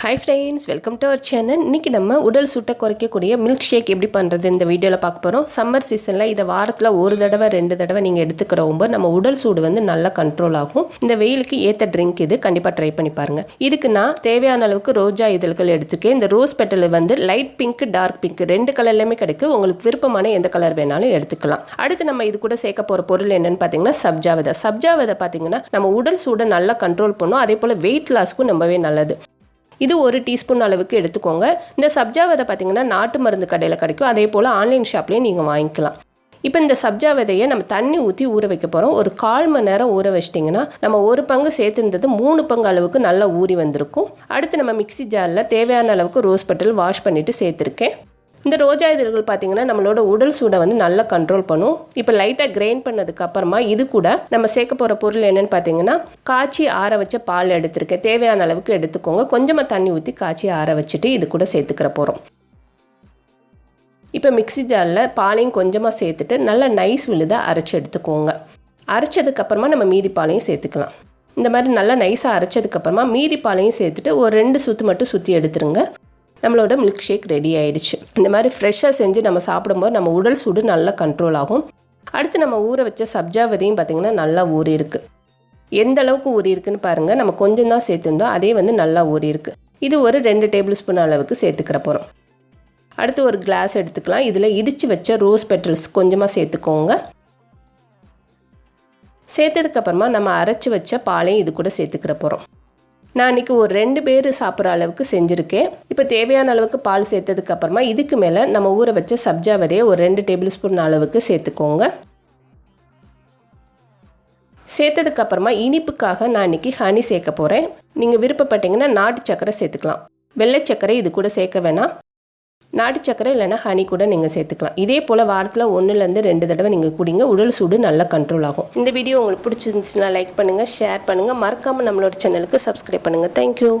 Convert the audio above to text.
Hi friends welcome to our channel இன்றைக்கி நம்ம உடல் சூட்டை குறைக்கக்கூடிய மில்க் ஷேக் எப்படி பண்ணுறது இந்த வீடியோவில் பார்க்க போகிறோம் சம்மர் சீசனில் இதை வாரத்தில் ஒரு தடவை ரெண்டு தடவை நீங்கள் எடுத்துக்கிறவங்க நம்ம உடல் சூடு வந்து நல்லா கண்ட்ரோல் ஆகும். இந்த வெயிலுக்கு ஏற்ற ட்ரிங்க் இது கண்டிப்பாக ட்ரை பண்ணி பாருங்கள் இதுக்கு நான் தேவையான அளவுக்கு ரோஜா இதழ்கள் எடுத்துக்கேன். இந்த ரோஸ் பெட்டல் வந்து லைட் பிங்க் டார்க் பிங்க் ரெண்டு கலர்லையுமே கிடைக்கும் உங்களுக்கு விருப்பமான எந்த கலர் வேணாலும் எடுத்துக்கலாம். அடுத்து நம்ம இது கூட சேர்க்க போகிற பொருள் என்னென்னு பார்த்தீங்கன்னா சப்ஜாவதை சப்ஜாவதை பார்த்தீங்கன்னா நம்ம உடல் சூடை நல்லா கண்ட்ரோல் பண்ணும். அதே போல் வெயிட் லாஸ்க்கும் ரொம்பவே நல்லது. இது ஒரு டீஸ்பூன் அளவுக்கு எடுத்துக்கோங்க. இந்த சப்ஜா விதை பார்த்திங்கன்னா நாட்டு மருந்து கடையில் கிடைக்கும். அதே போல் ஆன்லைன் ஷாப்லேயும் நீங்கள் வாங்கிக்கலாம். இப்போ இந்த சப்ஜா விதையை நம்ம தண்ணி ஊற்றி ஊற வைக்க போகிறோம் ஒரு கால் மணி நேரம் ஊற வச்சிட்டிங்கன்னா நம்ம ஒரு பங்கு சேர்த்துருந்தது மூணு பங்கு அளவுக்கு நல்லா ஊறி வந்திருக்கும். அடுத்து நம்ம மிக்ஸி ஜாரில் தேவையான அளவுக்கு ரோஸ் பட்டல் வாஷ் பண்ணிவிட்டு சேர்த்துருக்கேன். இந்த ரோஜா இதழ்கள் பார்த்தீங்கன்னா நம்மளோட உடல் சூடை வந்து நல்லா கண்ட்ரோல் பண்ணும். இப்போ லைட்டாக கிரைண்ட் பண்ணதுக்கு அப்புறமா இது கூட நம்ம சேர்க்க போகிற பொருள் என்னென்னு பார்த்தீங்கன்னா காய்ச்சி ஆற வச்ச பால் எடுத்திருக்கேன். தேவையான அளவுக்கு எடுத்துக்கோங்க. கொஞ்சமாக தண்ணி ஊற்றி காய்ச்சி ஆற வச்சுட்டு இது கூட சேர்த்துக்கிற போகிறோம் இப்போ மிக்ஸி ஜாரில் பாலையும் கொஞ்சமாக சேர்த்துட்டு நல்லா நைஸ் விழுதாக அரைச்சி எடுத்துக்கோங்க. அரைச்சதுக்கப்புறமா நம்ம மீதி பாலையும் சேர்த்துக்கலாம். இந்த மாதிரி நல்லா நைஸாக அரைச்சதுக்கப்புறமா மீதி பாலையும் சேர்த்துட்டு ஒரு ரெண்டு சுற்று மட்டும் சுற்றி எடுத்துருங்க. நம்மளோட மில்க் ஷேக் ரெடி ஆயிடுச்சு. இந்த மாதிரி ஃப்ரெஷ்ஷாக செஞ்சு நம்ம சாப்பிடும்போது நம்ம உடல் சூடு நல்லா கண்ட்ரோல் ஆகும். அடுத்து நம்ம ஊற வச்ச சப்ஜாவதியும் பார்த்திங்கன்னா நல்லா ஊறி இருக்குது எந்த அளவுக்கு ஊறி இருக்குன்னு பாருங்கள் நம்ம கொஞ்சம் தான் சேர்த்துருந்தோம். அதே வந்து நல்லா ஊறி இருக்குது இது ஒரு ரெண்டு டேபிள் ஸ்பூன் அளவுக்கு சேர்த்துக்கிற போகிறோம் அடுத்து ஒரு கிளாஸ் எடுத்துக்கலாம். இதில் இடித்து வச்ச ரோஸ் பெட்டல்ஸ் கொஞ்சமாக சேர்த்துக்கோங்க. சேர்த்ததுக்கப்புறமா நம்ம அரைச்சி வச்ச பாலையும் இது கூட சேர்த்துக்கிற போகிறோம் நான் இன்றைக்கி ஒரு ரெண்டு பேர் சாப்பிட்ற அளவுக்கு செஞ்சுருக்கேன். இப்போ தேவையான அளவுக்கு பால் சேர்த்ததுக்கப்புறமா இதுக்கு மேலே நம்ம ஊற வச்ச சப்ஜா விதையை ஒரு ரெண்டு டேபிள் ஸ்பூன் அளவுக்கு சேர்த்துக்கோங்க. சேர்த்ததுக்கப்புறமா இனிப்புக்காக நான் இன்றைக்கி ஹனி சேர்க்க போகிறேன் நீங்கள் விருப்பப்பட்டீங்கன்னா நாட்டு சக்கரை சேர்த்துக்கலாம். வெள்ளை சக்கரை இது கூட சேர்க்க வேணாம். நாட்டு சக்கரை இல்லைனா ஹனி கூட நீங்கள் சேர்த்துக்கலாம். இதே போல் வாரத்தில் ஒன்றுலேருந்து ரெண்டு தடவை நீங்கள் குடிங்க. உடல் சூடு நல்லா கண்ட்ரோல் ஆகும். இந்த வீடியோ உங்களுக்கு பிடிச்சிருந்துச்சுன்னா லைக் பண்ணுங்கள் ஷேர் பண்ணுங்கள் மறக்காமல் நம்மளோட சேனலுக்கு சப்ஸ்கிரைப் பண்ணுங்கள் தேங்க்யூ